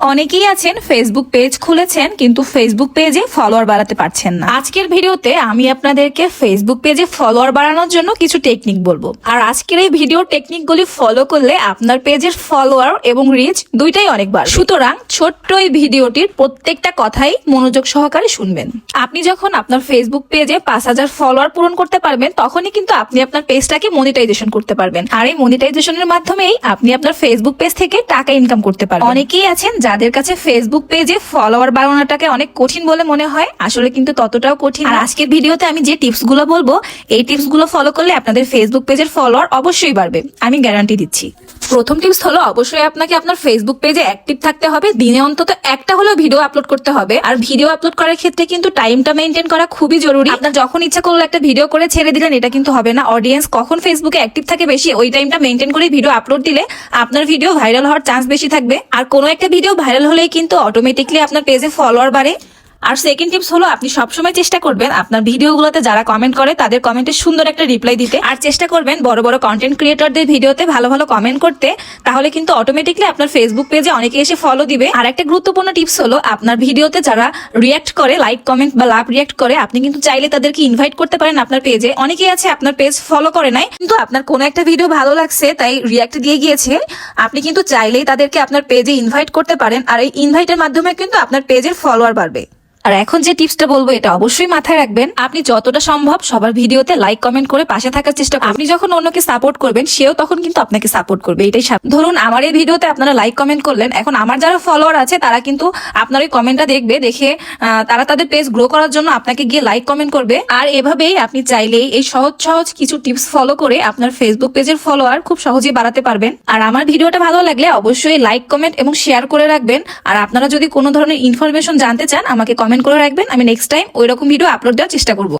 অনেকেই আছেন Facebook page খুলেছেন, কিন্তু ফেসবুক পেজে ফলোয়ার বাড়াতে পারছেন না। আজকের ভিডিওতে আমি আপনাদেরকে ফেসবুক পেজে ফলোয়ার বাড়ানোর জন্য কিছু টেকনিক বলব। আর আজকের এই ভিডিও টেকনিকগুলি ফলো করলে আপনার পেজের ফলোয়ার এবং রিচ দুইটাই অনেক সুতরাং ছোট্ট এই ভিডিওটির প্রত্যেকটা কথাই মনোযোগ সহকারে শুনবেন। আপনি যখন আপনার ফেসবুক পেজে পাঁচ হাজার ফলোয়ার পূরণ করতে পারবেন, তখনই কিন্তু আপনি আপনার পেজটাকে মনিটাইজেশন করতে পারবেন। আর এই মনিটাইজেশনের মাধ্যমেই আপনি আপনার ফেসবুক পেজ থেকে টাকা ইনকাম করতে পারবেন। অনেকেই আছেন যাদের কাছে ফেসবুক পেজে ফলোয়ার বাড়ানোটাকে অনেক কঠিন বলে মনে হয়, আসলে কিন্তু ততটাও কঠিন আর আজকের ভিডিওতে আমি যে টিপসগুলো বলব, এই টিপসগুলো ফলো করলে আপনাদের ফেসবুক পেজের ফলোয়ার অবশ্যই বাড়বে। আমি গ্যারান্টি দিচ্ছি। প্রথম টিপস হলো অবশ্যই আপনাকে আপনার ফেসবুক পেজে অ্যাক্টিভ থাকতে হবে। দিনে অন্তত একটা হলেও ভিডিও আপলোড করতে হবে। আর ভিডিও আপলোড করার ক্ষেত্রে কিন্তু টাইমটা মেনটেন করা খুবই জরুরি। আপনার যখন ইচ্ছা করল একটা ভিডিও করে ছেড়ে দিলেন, এটা কিন্তু হবে না। অডিয়েন্স কখন ফেসবুকে অ্যাক্টিভ থাকে বেশি, ওই টাইমটা মেনটেন করে ভিডিও আপলোড দিলে আপনার ভিডিও ভাইরাল হওয়ার চান্স বেশি থাকবে। আর কোনো একটা ভিডিও ভাইরাল হলেই কিন্তু অটোমেটিকলি আপনার পেজে ফলোয়ার বাড়ে। আর সেকেন্ড টিপস হলো, আপনি সবসময় চেষ্টা করবেন আপনার ভিডিওগুলোতে যারা কমেন্ট করে, তাদের কমেন্টে সুন্দর একটা রিপ্লাই দিতে। আর চেষ্টা করবেন বড় বড় কন্টেন্ট ক্রিয়েটরদের ভিডিওতে ভালো ভালো কমেন্ট করতে, তাহলে কিন্তু অটোমেটিকলি আপনার ফেসবুক পেজে অনেকে এসে ফলো দিবে। আর একটা গুরুত্বপূর্ণ টিপস হলো, আপনার ভিডিওতে যারা রিয়াক্ট করে লাইক কমেন্ট বা লাভ রিয়াক্ট করে, আপনি কিন্তু চাইলে তাদেরকে ইনভাইট করতে পারেন আপনার পেজে অনেকেই আছে আপনার পেজ ফলো করে নাই, কিন্তু আপনার কোনো একটা ভিডিও ভালো লাগছে, তাই রিয়াক্ট দিয়ে গিয়েছে আপনি কিন্তু চাইলেই তাদেরকে আপনার পেজে ইনভাইট করতে পারেন। আর এই ইনভাইটের মাধ্যমে কিন্তু আপনার পেজের ফলোয়ার বাড়বে। আর এখন যে টিপসটা বলব, এটা অবশ্যই মাথায় রাখবেন। আপনি যতটা সম্ভব সবার ভিডিওতে লাইক কমেন্ট করে পাশে থাকার চেষ্টা করবেন আপনি যখন অন্যকে সাপোর্ট করবেন, সেও তখন কিন্তু আপনাকে সাপোর্ট করবে। এটাই। ধরুন, আমার এই ভিডিওতে আপনারা লাইক কমেন্ট করলেন। এখন আমার যারা ফলোয়ার আছে, তারা কিন্তু আপনার ওই কমেন্টটা দেখবে, দেখে তারা তাদের পেজ গ্রো করার জন্য আপনাকে গিয়ে লাইক কমেন্ট করবে। আর এভাবেই আপনি চাইলেই এই সহজ সহজ কিছু টিপস ফলো করে আপনার ফেসবুক পেজের ফলোয়ার খুব সহজেই বাড়াতে পারবেন। আর আমার ভিডিওটা ভালো লাগলে অবশ্যই লাইক কমেন্ট এবং শেয়ার করে রাখবেন। আর আপনারা যদি কোনো ধরনের ইনফরমেশন জানতে চান, আমাকে কমেন্ট করে রাখবেন। আমি নেক্সট টাইম ওই রকম ভিডিও আপলোড দেওয়ার চেষ্টা করব।